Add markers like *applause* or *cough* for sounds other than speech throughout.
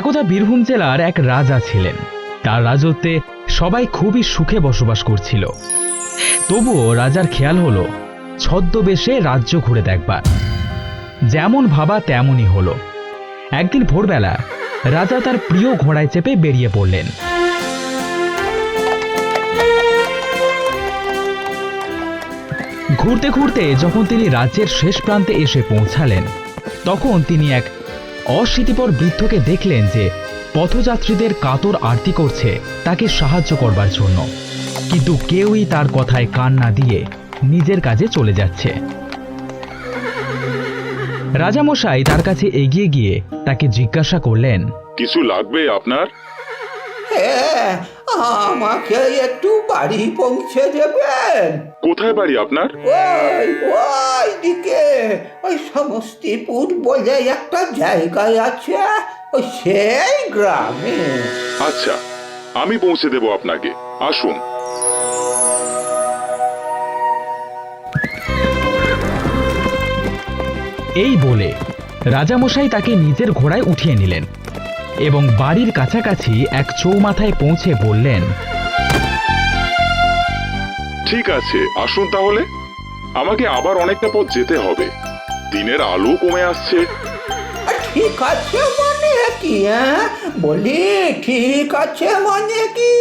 একদা বীরভূম জেলার এক রাজা ছিলেন। তার রাজত্বে সবাই খুবই সুখে বসবাস করছিল। তবুও রাজার খেয়াল হলো, ছদ্মবেশে রাজ্য ঘুরে দেখবার। যেমন ভাবা তেমনই হলো। একদিন ভোরবেলা রাজা তার প্রিয় ঘোড়ায় চেপে বেরিয়ে পড়লেন। ঘুরতে ঘুরতে যখন তিনি রাজ্যের শেষ প্রান্তে এসে পৌঁছালেন, তখন তিনি এক অশীতিপর বৃদ্ধকে দেখলেন যে পথযাত্রীদের কাতর আরতি করছে তাকে সাহায্য করবার জন্য। কিন্তু কেউই তার কথায় কান না দিয়ে নিজের কাজে চলে যাচ্ছে। রাজামশাই তার কাছে এগিয়ে গিয়ে তাকে জিজ্ঞাসা করলেন কিছু লাগবে আপনার? হ্যাঁ আমাকে একটু বাড়ি পৌঁছে দেবেন। কোথায় বাড়ি আপনার? ওই ওই দিকে ওই সমস্তিপুর বলে একটা জায়গায় আছে ওই সেই গ্রামে। আচ্ছা আমি পৌঁছে দেব আপনাকে। আসুন। এই বলে রাজামশাই তাকে নিজের ঘোড়ায় উঠিয়ে নিলেন। এবং বাড়ির কাছাকাছি এক চৌমাথায় পৌঁছে বললেন ঠিক আছে আসুন তাহলে। আমাকে আবার অনেকটা পথ যেতে হবে। দিনের আলো কমে আসছে। ঠিক আছে মানে কি হ্যাঁ? বলি ঠিক আছে মানে কি?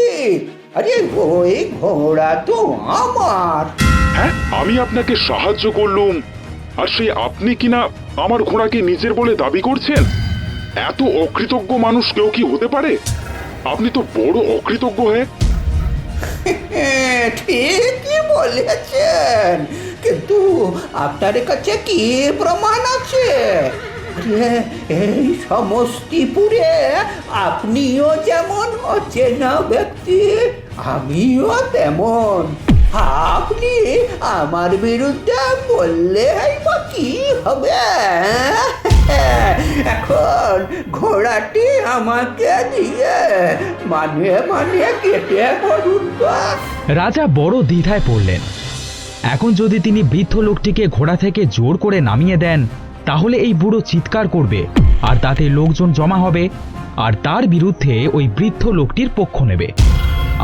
আরে ওই ঘোড়া তো আমার। হ্যাঁ আমি আপনাকে সাহায্য করলুম। আর সেই আপনি কিনা আমার ঘোড়াকে নিজের বলে দাবি করছেন? এত অকৃতজ্ঞ মানুষ কেউ কি হতে পারে? আপনি তো বড় অকৃতজ্ঞ হয়ে *laughs* ঠিকই বলেছেন। কিন্তু আপনার কাছে কি প্রমাণ আছে? এই সমস্তিপুরে আপনিও যেমন অচেনা ব্যক্তি, আমিও তেমন। আপনি আমার বিরুদ্ধে বললেই বা কি হবে? এখন ঘোড়াটি আমাকে দিয়ে মানে মানে কেটে পড়ুন রাজা বড় দ্বিধায় পড়লেন। এখন যদি তিনি বৃদ্ধ লোকটিকে ঘোড়া থেকে জোর করে নামিয়ে দেন, তাহলে এই বুড়ো চিৎকার করবে, আর তাতে লোকজন জমা হবে, আর তার বিরুদ্ধে ওই বৃদ্ধ লোকটির পক্ষ নেবে।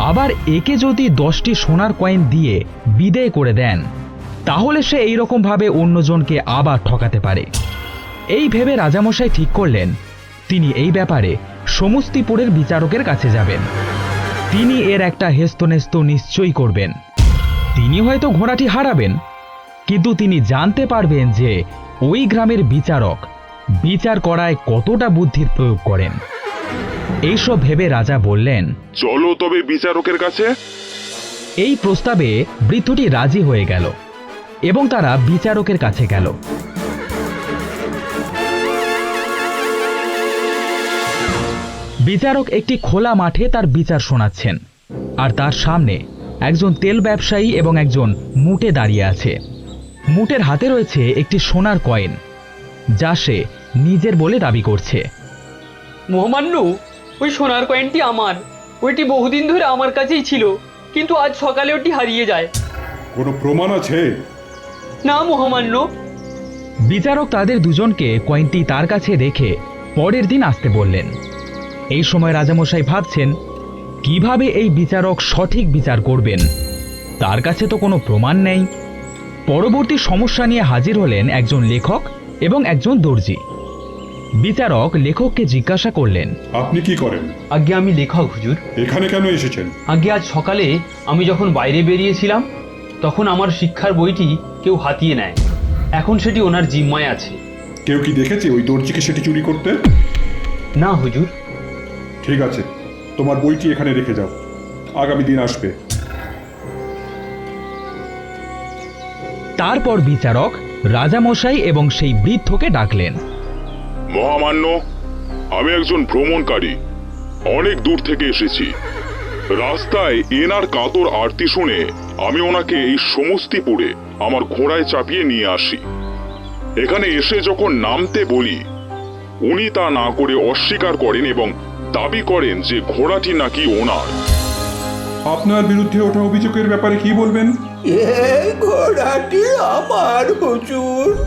আবার একে যদি দশটি সোনার কয়েন দিয়ে বিদেয় করে দেন, তাহলে সে এইরকম ভাবে অন্যজনকে আবার ঠকাতে পারে। এই ভেবে রাজামশাই ঠিক করলেন। তিনি এই ব্যাপারে সমস্তিপুরের বিচারকের কাছে যাবেন। তিনি এর একটা হেস্তনেস্ত নিশ্চয়ই করবেন। তিনি হয়তো ঘোড়াটি হারাবেন। কিন্তু তিনি জানতে পারবেন যে ওই গ্রামের বিচারক বিচার করায় কতটা বুদ্ধির প্রয়োগ করেন। এইসব ভেবে রাজা বললেন চলো তবে বিচারকের কাছে। এই প্রস্তাবে বৃদ্ধটি রাজি হয়ে গেল এবং তারা বিচারকের কাছে গেল। বিচারক একটি খোলা মাঠে তার বিচার শোনাচ্ছেন। আর তার সামনে একজন তেল ব্যবসায়ী এবং একজন মুটে দাঁড়িয়ে আছে। মুটের হাতে রয়েছে একটি সোনার কয়েন যা সে নিজের বলে দাবি করছে। মহামান্য ওই সোনার কয়েনটি আমার। ওইটি বহুদিন ধরে আমার কাছেই ছিল কিন্তু আজ সকালে ওটি হারিয়ে যায়। কোনো প্রমাণ আছে? না মহামান্য। বিচারক তাদের দুজনকে কয়েনটি তার কাছে রেখে পরের দিন আসতে বললেন। এই সময় রাজামশাই ভাবছেন কীভাবে এই বিচারক সঠিক বিচার করবেন? তার কাছে তো কোনো প্রমাণ নেই। পরবর্তী সমস্যা নিয়ে হাজির হলেন একজন লেখক এবং একজন দর্জি। বিচারক লেখককে জিজ্ঞাসা করলেন আপনি কি করেন? আগে আমি লেখক হুজুর। এখানে কেন এসেছেন? আগে আজ সকালে আমি যখন বাইরে বেরিয়েছিলাম তখন আমার শিক্ষার বইটি কেউ হাতিয়ে নেয়। এখন সেটি ওনার জিম্মায় আছে। কেউ কি দেখেছে ওই দর্জিকে সেটি চুরি করতে? না হুজুর। ঠিক আছে তোমার বইটি এখানে রেখে যাও। আগামী দিন আসবে। তারপর বিচারক রাজামশাই এবং সেই বৃদ্ধকে ডাকলেন। মহামান্য আমি একজন ভ্রমণকারী। অনেক দূর থেকে এসেছি। রাস্তায় এনার কাতর আরতি শুনে আমি ওনাকে এই সমস্তিপুরে আমার ঘোড়ায় চাপিয়ে নিয়ে আসি। এখানে এসে যখন নামতে বলি উনি তা না করে অস্বীকার করেন এবং দাবি করেন যে ঘোড়াটি নাকি ওনার। আপনার বিরুদ্ধে ওঠা অভিযোগের ব্যাপারে কি বলবেন? এই ঘোড়াটি আমার হুজুর।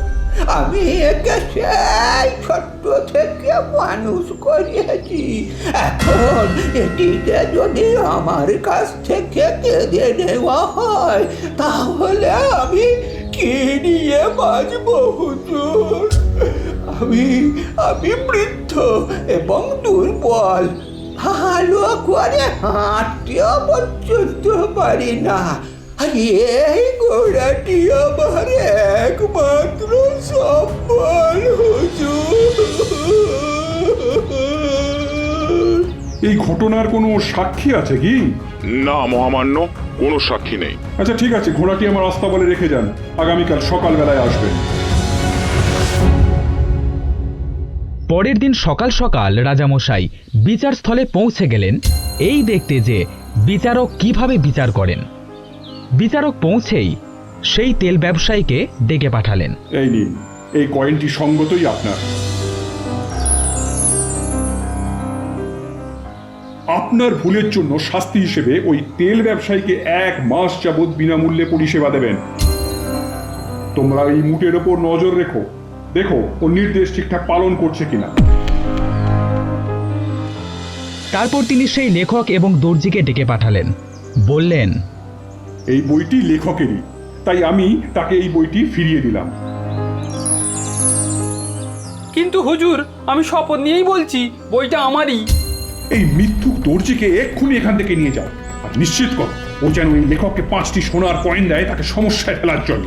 আমি একে সেই ছোট্ট থেকে মানুষ করিয়েছি। এখন এটিকে যদি আমার কাছ থেকে কেড়ে নেওয়া হয় তাহলে আমি কি নিয়ে বাঁচবো হুজুর? আমি আমি বৃদ্ধ এবং দুর্বল। ভালো করে হাঁটতেও পর্যন্ত পারি না। আর এই ঘোড়াটি আমার একমাত্র সম্বল হুজুর। এই ঘটনার কোনো সাক্ষী আছে কি? না মহামান্য কোনো সাক্ষী নেই। আচ্ছা ঠিক আছে ঘোড়াটি আমার আস্তাবলে রেখে যান। আগামীকাল সকালবেলায় আসবেন। পরের দিন সকাল সকাল রাজামশাই বিচারস্থলে পৌঁছে গেলেন। এই দেখতে যে বিচারক কীভাবে বিচার করেন। বিচারক পৌঁছেই সেই তেল ব্যবসায়ীকে ডেকে পাঠালেন। এই নিন, এই কয়েনটি সঙ্গতই আপনার। আপনার ভুলের জন্য শাস্তি হিসেবে ওই তেল ব্যবসায়ীকে এক মাস যাবৎ বিনামূল্যে পরিষেবা দেবেন। তোমরা এই মুটের ওপর নজর রেখো। দেখো ও নির্দেশ ঠিকঠাক পালন করছে কিনা। তারপর তিনি সেই লেখক এবং দর্জিকে ডেকে পাঠালেন। বললেন এই বইটি লেখকেরই তাই আমি তাকে এই বইটি ফিরিয়ে দিলাম। কিন্তু হুজুর আমি শপথ নিয়েই বলছি বইটা আমারই। এই মিথ্যুক দর্জিকে এক্ষুনি এখান থেকে নিয়ে যাও। আর নিশ্চিত কর ও যেন এই লেখককে পাঁচটি সোনার কয়েন দেয় তাকে সমস্যায় ফেলার জন্য।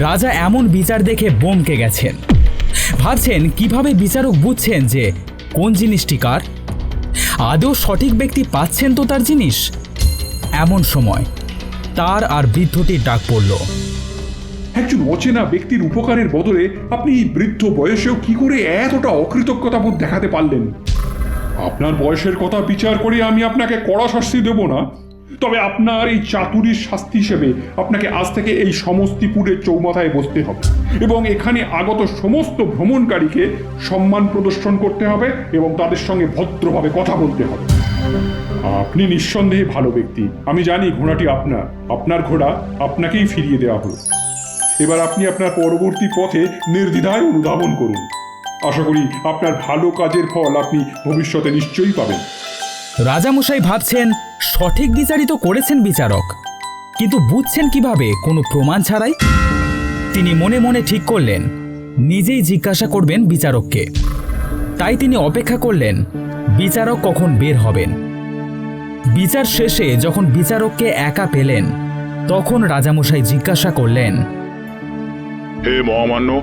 রাজা এমন বিচার দেখে বমকে গেছেন। ভাবছেন কীভাবে বিচারক বুঝছেন যে কোন জিনিসটি কার? আদৌ সঠিক ব্যক্তি পাচ্ছেন তো তার জিনিস? এমন সময় তার আর বৃদ্ধটির ডাক পড়ল। একজন অচেনা ব্যক্তির উপকারের বদলে আপনি এই বৃদ্ধ বয়সেও কি করে এতটা অকৃতজ্ঞতা বোধ দেখাতে পারলেন? আপনার বয়সের কথা বিচার করে আমি আপনাকে কড়া শাস্তি দেব না। তবে আপনার এই চাতুরির শাস্তি হিসেবে আপনাকে আজ থেকে এই সমস্তিপুরের চৌমাথায় বসতে হবে। এবং এখানে আগত সমস্ত ভ্রমণকারীকে সম্মান প্রদর্শন করতে হবে এবং তাদের সঙ্গে ভদ্রভাবে কথা বলতে হবে। আপনি নিঃসন্দেহে ভালো ব্যক্তি। আমি জানি ঘোড়াটি আপনার। আপনার ঘোড়া আপনাকেই ফিরিয়ে দেওয়া হলো। এবার আপনি আপনার পরবর্তী পথে নির্দ্বিধায় অনুধাবন করুন। আশা করি আপনার ভালো কাজের ফল আপনি ভবিষ্যতে নিশ্চয়ই পাবেন। রাজামশাই ভাবছেন সঠিক বিচারই তো করেছেন বিচারক। কিন্তু বুঝছেন কীভাবে কোনো প্রমাণ ছাড়াই? তিনি মনে মনে ঠিক করলেন নিজেই জিজ্ঞাসা করবেন বিচারককে। তাই তিনি অপেক্ষা করলেন বিচারক কখন বের হবেন। বিচার শেষে যখন বিচারককে একা পেলেন তখন রাজামশাই জিজ্ঞাসা করলেন হে মহামান্য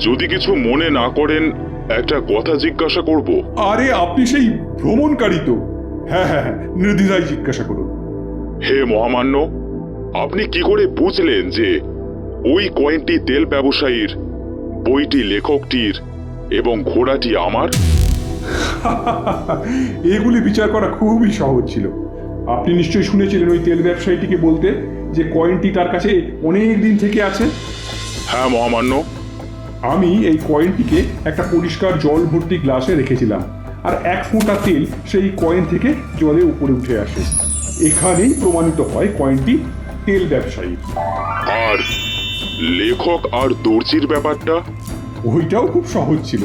যদি কিছু মনে না করেন একটা কথা জিজ্ঞাসা করব। আরে আপনি সেই ভ্রমণকারী তো। হ্যাঁ হ্যাঁ হ্যাঁ নির্দ্বিধায় জিজ্ঞাসা করুন। হে মহামান্য আপনি কি করে বুঝলেন যে ওই কয়েনটি তেল ব্যবসায়ীর বইটি লেখকটির এবং ঘোড়াটি আমার? *laughs* এগুলি বিচার করা খুবই সহজ ছিল। আপনি নিশ্চয়ই শুনেছিলেন ওই তেল ব্যবসায়ীটিকে বলতে যে কয়েনটি তার কাছে অনেক দিন থেকে আছে? হ্যাঁ মহামান্য। আমি এই কয়েনটিকে একটা পরিষ্কার জল ভর্তি গ্লাসে রেখেছিলাম। আর এক ফোঁটা তেল সেই কয়েন থেকে জলে উপরে উঠে আসে। এখানেই প্রমাণিত হয় কয়েনটি তেল ব্যবসায়ী। আর লেখক আর দর্জির ব্যাপারটা? ওইটাও খুব সহজ ছিল।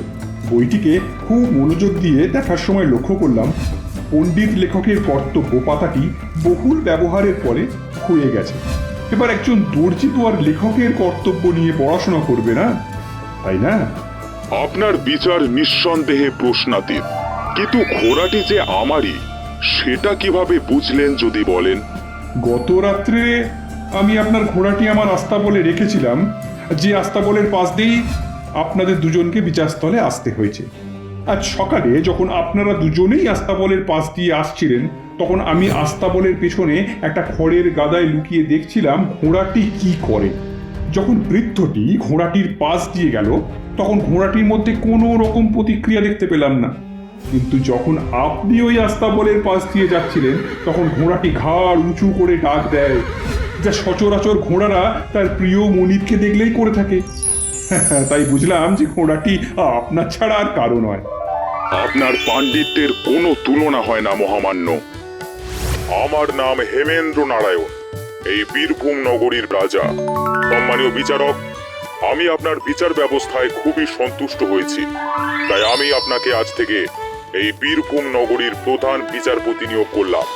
বইটিকে খুব মনোযোগ দিয়ে দেখার সময় লক্ষ্য করলাম পণ্ডিত লেখকের কর্তব্য পাতাটি বহুল ব্যবহারের পরে ক্ষয়ে গেছে। এবার একজন দর্জি তো আর লেখকের কর্তব্য নিয়ে পড়াশোনা করবে না? তাই না? আপনার বিচার নিঃসন্দেহে প্রশ্নাতীত। কিন্তু ঘোড়াটি যে আমারই, সেটা কীভাবে বুঝলেন যদি বলেন? গত রাত্রে আমি আপনার ঘোড়াটি আমার আস্তাবলে রেখেছিলাম, যে আস্তাবলের পাশ দিয়েই আপনাদের দুজনকে বিচারস্থলে আসতে হয়েছে। আজ সকালে যখন আপনারা দুজনেই আস্তাবলের পাশ দিয়ে আসছিলেন, তখন আমি আস্তাবলের পেছনে একটা খড়ের গাদায় লুকিয়ে দেখছিলাম ঘোড়াটি কি করে। যখন বৃদ্ধটি ঘোড়াটির পাশ দিয়ে গেল, তখন ঘোড়াটির মধ্যে কোনো রকম প্রতিক্রিয়া দেখতে পেলাম না। কিন্তু যখন আপনি ওই আস্তাবলের পাশ দিয়ে যাচ্ছিলেন, তখন ঘোড়াটি ঘাড় উঁচু করে ডাক দেয়। যা সচরাচর ঘোড়ারা তার প্রিয় মনিরকে দেখলেই করে থাকে। *laughs* তাই বুঝলাম যে ঘোড়াটি আপনার ছাড়া আর কারও নয়। আপনার পাণ্ডিত্যের কোনো তুলনা হয় না, মহামান্য। আমার নাম হেমেন্দ্র নারায়ণ, এই বীরভূম নগরীর রাজা। সম্মানীয় বিচারক, আমি আপনার বিচার ব্যবস্থায় খুবই সন্তুষ্ট হয়েছি। তাই আমি আপনাকে আজ থেকে এই বীরভূম নগরীর প্রধান বিচারপতি নিয়োগ করলাম।